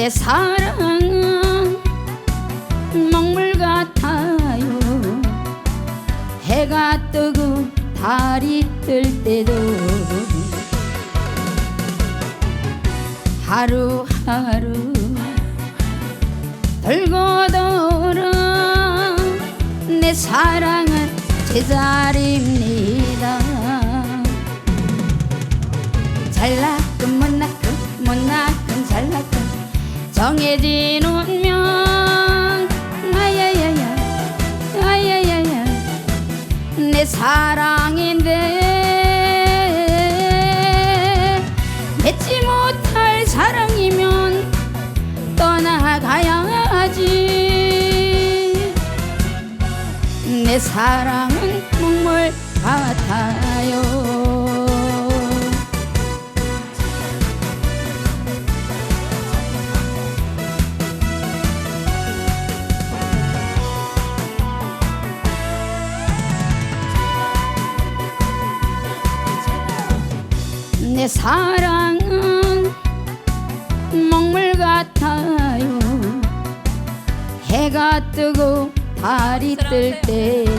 내 사랑은 먹물 같아요. 해가 뜨고 달이 뜰 때도 하루하루 돌고 돌아 내 사랑은 제자리입니다. 잘났건 못났건 못났건 잘났건 정해진 운명. 아야야야 아야야야. 내 사랑인데 맺지 못할 사랑이면 떠나가야지. 내 사랑은 눈물 같아 사랑은 먹물 같아요. 해가 뜨고 달이 뜰 때도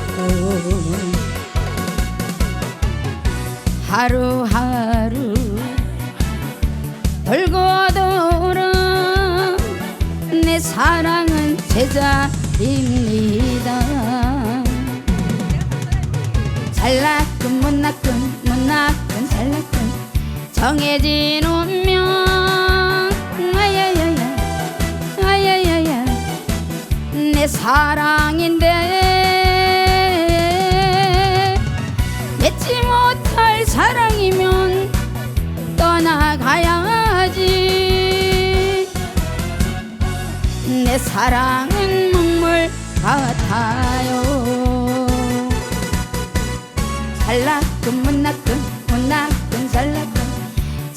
하루하루 돌고 돌아 내 사랑은 제자입니다. 잘났건 못났건 못났건 잘났건 정해진 운명. 아야야야 아야야야 내 사랑인데. 맺지 못할 사랑이면 떠나가야지. 내 사랑은 눈물 같아요. 못났건 잘났건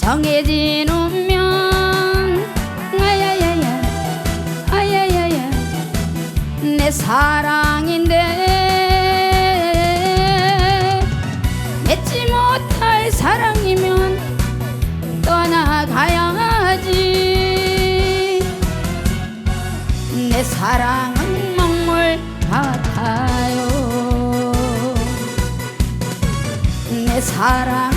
정해진 운명. 아야야야. 아야야야. 내 사랑인데 맺지 못할 사랑이면 떠나가야지. 내 사랑은 먹물 같아요. 내 같아요